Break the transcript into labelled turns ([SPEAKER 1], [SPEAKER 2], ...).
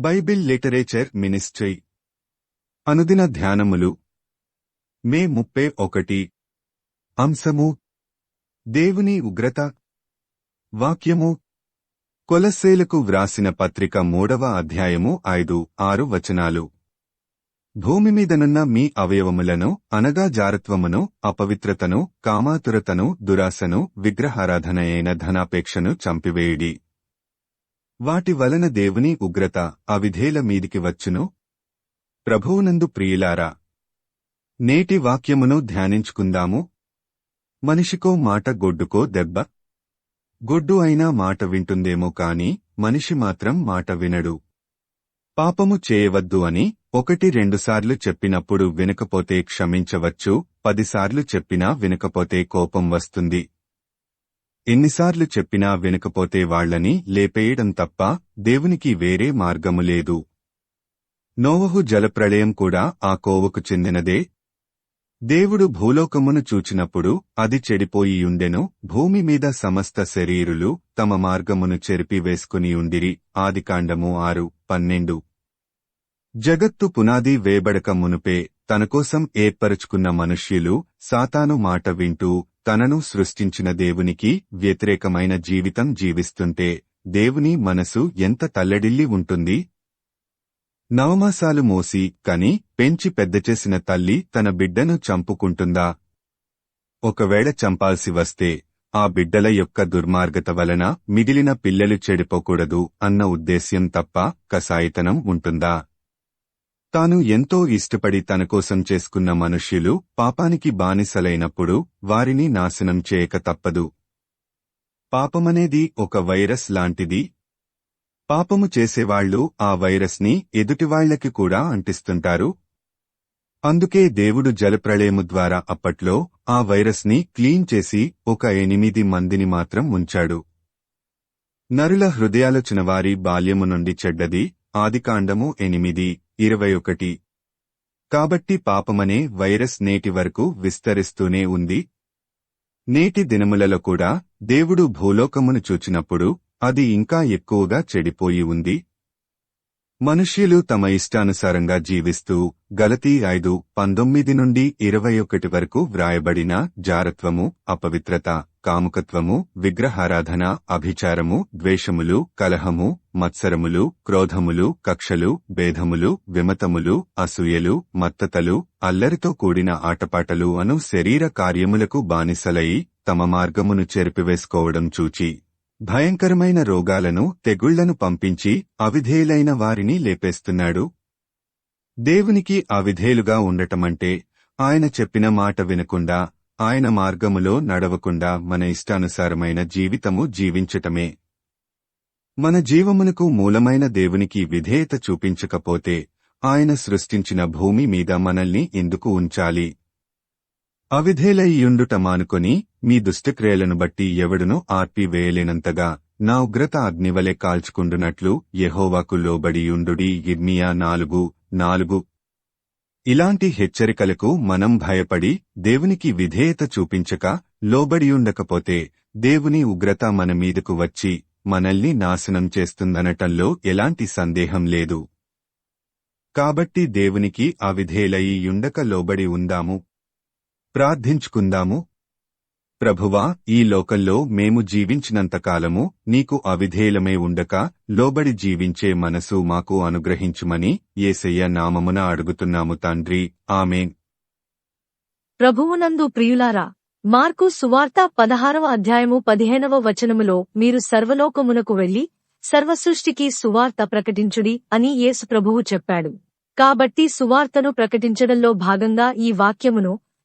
[SPEAKER 1] Bible literature ministry. అనుదిన ధ్యానములు. మే ముప్పై ఒకటి. అంశము. దేవుని ఉగ్రత. వాక్యము. కొలస్సేలకు వ్రాసిన పత్రిక మూడవ అధ్యాయము ఐదు ఆరు వచనాలు. భూమి మీదనున్న మీ అవయవములను అనగా జారత్వమును అపవిత్రతను కామాతురతను దురాశను విగ్రహారాధన అయిన ధనాపేక్షను చంపివేయుడి. వాటి వలన దేవుని ఉగ్రత అవిధేల మీదికి వచ్చును? ప్రభువునందు ప్రియులారా నేటి వాక్యమును ధ్యానించుకుందాము. మనిషికో మాట గొడ్డుకో దెబ్బ? గొడ్డు అయినా మాట వింటుందేమో కాని మనిషి మాత్రం మాట వినడు. పాపము చేయవద్దు అని ఒకటి రెండుసార్లు చెప్పినప్పుడు వినకపోతే క్షమించవచ్చు పదిసార్లు చెప్పినా వినకపోతే కోపం వస్తుంది. ఎన్నిసార్లు చెప్పినా వినకపోతే వాళ్ళని లేపేయడం తప్ప దేవునికి వేరే మార్గము లేదు. నోవహు జలప్రళయం కూడా ఆ కోవకు చెందినదే. దేవుడు భూలోకమును చూచినప్పుడు అది చెడిపోయియుండెను భూమి మీద సమస్త శరీరులు తమ మార్గమును చెరిపివేసుకునియుండిరి ఆదికాండము ఆరు పన్నెండు. జగత్తు పునాది వేబడక మునుపే తనకోసం ఏర్పరుచుకున్న మనుష్యులు సాతాను మాట వింటూ తనను సృష్టించిన దేవునికి వ్యతిరేకమైన జీవితం జీవిస్తుంటే దేవుని మనసు ఎంత తల్లడిల్లి ఉంటుంది? నవమాసాలు మోసి కని పెంచి పెద్దచేసిన తల్లి తన బిడ్డను చంపుకుంటుందా? ఒకవేళ చంపాల్సి వస్తే ఆ బిడ్డల యొక్క దుర్మార్గత వలన మిగిలిన పిల్లలు చెడిపోకూడదు అన్న ఉద్దేశ్యం తప్ప కసాయితనం ఉంటుందా? తాను ఎంతో ఇష్టపడి తనకోసం చేసుకున్న మనుష్యులు పాపానికి బానిసలైనప్పుడు వారిని నాశనం చేయక తప్పదు. పాపమనేది ఒక వైరస్ లాంటిది. పాపము చేసేవాళ్ళు ఆ వైరస్ని ఎదుటివాళ్ళకి కూడా అంటిస్తుంటారు. అందుకే దేవుడు జలప్రళయము ద్వారా అప్పట్లో ఆ వైరస్ని క్లీన్ చేసి ఒక ఎనిమిది మందిని మాత్రం ఉంచాడు. నరుల హృదయాలోచన వారి బాల్యము నుండి చెడ్డది ఆదికాండము ఎనిమిది. ఇరవై ఒకటి కాబట్టి పాపమనే వైరస్ నేటి వరకు విస్తరిస్తూనే ఉంది. నేటి దినములలో కూడా దేవుడు భూలోకమును చూచినప్పుడు అది ఇంకా ఎక్కువగా చెడిపోయి ఉంది. మనుష్యులు తమ ఇష్టానుసారంగా జీవిస్తూ గలతీ ఐదు పంతొమ్మిది నుండి ఇరవై ఒకటి వరకు వ్రాయబడిన జారత్వము అపవిత్రత కాముకత్వము విగ్రహారాధన అభిచారము ద్వేషములు కలహము మత్సరములు క్రోధములు కక్షలు భేదములు విమతములు అసూయలు మత్తతలు అల్లరితో కూడిన ఆటపాటలు అను శరీర కార్యములకు బానిసలై తమ మార్గమును చెరిపివేసుకోవడం చూచి భయంకరమైన రోగాలను తెగుళ్ళను పంపించి అవిధేయులైన వారిని లేపేస్తున్నాడు. దేవునికి అవిధేయులుగా ఉండటమంటే ఆయన చెప్పిన మాట వినకుండా ఆయన మార్గములో నడవకుండా మన ఇష్టానుసారమైన జీవితము జీవించటమే. మన జీవమునకు మూలమైన దేవునికి విధేయత చూపించకపోతే ఆయన సృష్టించిన భూమి మీద మనల్ని ఎందుకు ఉంచాలి? అవిధేలయ్యుండుట మానుకొని మీ దుష్టక్రియలను బట్టి ఎవడును ఆర్పివేయలేనంతగా నా ఉగ్రత అగ్నివలె కాల్చుకుండునట్లు యెహోవాకు లోబడియుండుడి ఇర్మియా నాలుగు నాలుగు. ఇలాంటి హెచ్చరికలకు మనం భయపడి దేవునికి విధేయత చూపించక లోబడియుండకపోతే దేవుని ఉగ్రత మన మీదకు వచ్చి మనల్ని నాశనం చేస్తుందనటంలో ఎలాంటి సందేహం లేదు. కాబట్టి దేవునికి అవిధేలయ్యుండక లోబడి ఉందాము. ప్రార్థించుకుందాము. ప్రభువా ఈ లోకంలో మేము జీవించినంతకాలము నీకు అవిధేయులమే ఉండక లోబడి జీవించే మనసు మాకు అనుగ్రహించుమని ఏసయ్య నామమున అడుగుతున్నాము తండ్రి. ఆమెన్.
[SPEAKER 2] ప్రభువునందు ప్రియులారా మార్కు సువార్త పదహారవ అధ్యాయము పదిహేనవ వచనములో మీరు సర్వలోకమునకు వెళ్ళి సర్వసృష్టికి సువార్త ప్రకటించుడి అని యేసు ప్రభువు చెప్పాడు. కాబట్టి సువార్తను ప్రకటించడంలో భాగంగా ఈ వాక్యమును